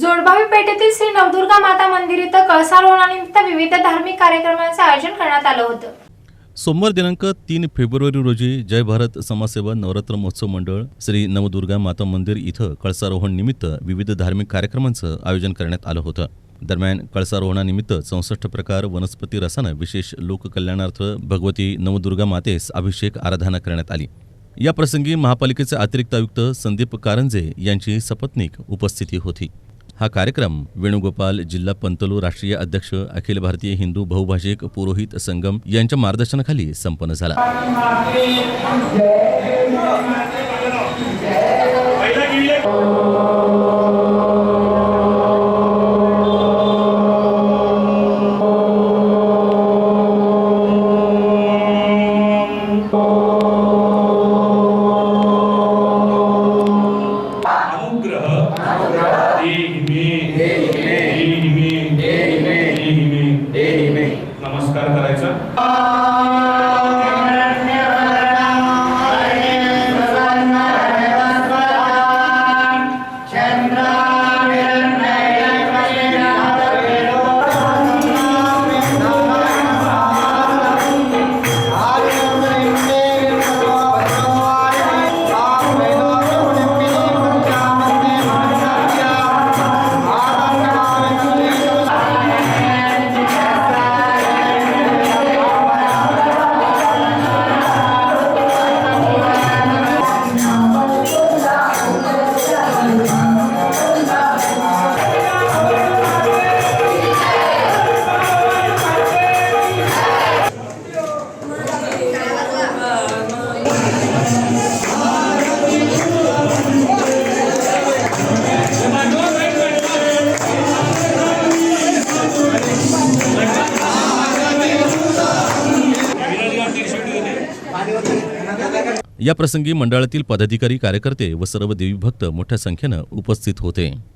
जोडभावी पेठेतील श्री नवदुर्गा माता मंदिर इथं कळसारोहणानिमित्त विविध धार्मिक कार्यक्रमांचं आयोजन करण्यात आलं होतं. सोमवार दिनांक तीन फेब्रुवारी रोजी जय भारत समाजसेवा नवरात्र महोत्सव मंडळ श्री नवदुर्गा माता मंदिर इथं कळसारोहण निमित्त विविध धार्मिक कार्यक्रमांचं आयोजन करण्यात आलं होतं. दरम्यान कळसारोहणानिमित्त चौसष्ट प्रकार वनस्पती रसानं विशेष लोककल्याणार्थ भगवती नवदुर्गा मातेस अभिषेक आराधना करण्यात आली. या प्रसंगी महापालिकेचे अतिरिक्त आयुक्त संदीप कारंजे यांची सपत्नीक उपस्थिती होती. हा कार्यक्रम वेणुगोपाल जिल्हा पंतलू राष्ट्रीय अध्यक्ष अखिल भारतीय हिंदू बहुभाषिक पुरोहित संगम यांच्या मार्गदर्शनाखाली संपन्न झाला. अनुग्रह. नमस्कार करायचा याप्रसंगी मंडळातील पदाधिकारी कार्यकर्ते व सर्व देवी भक्त मोठ्या संख्येनं उपस्थित होते.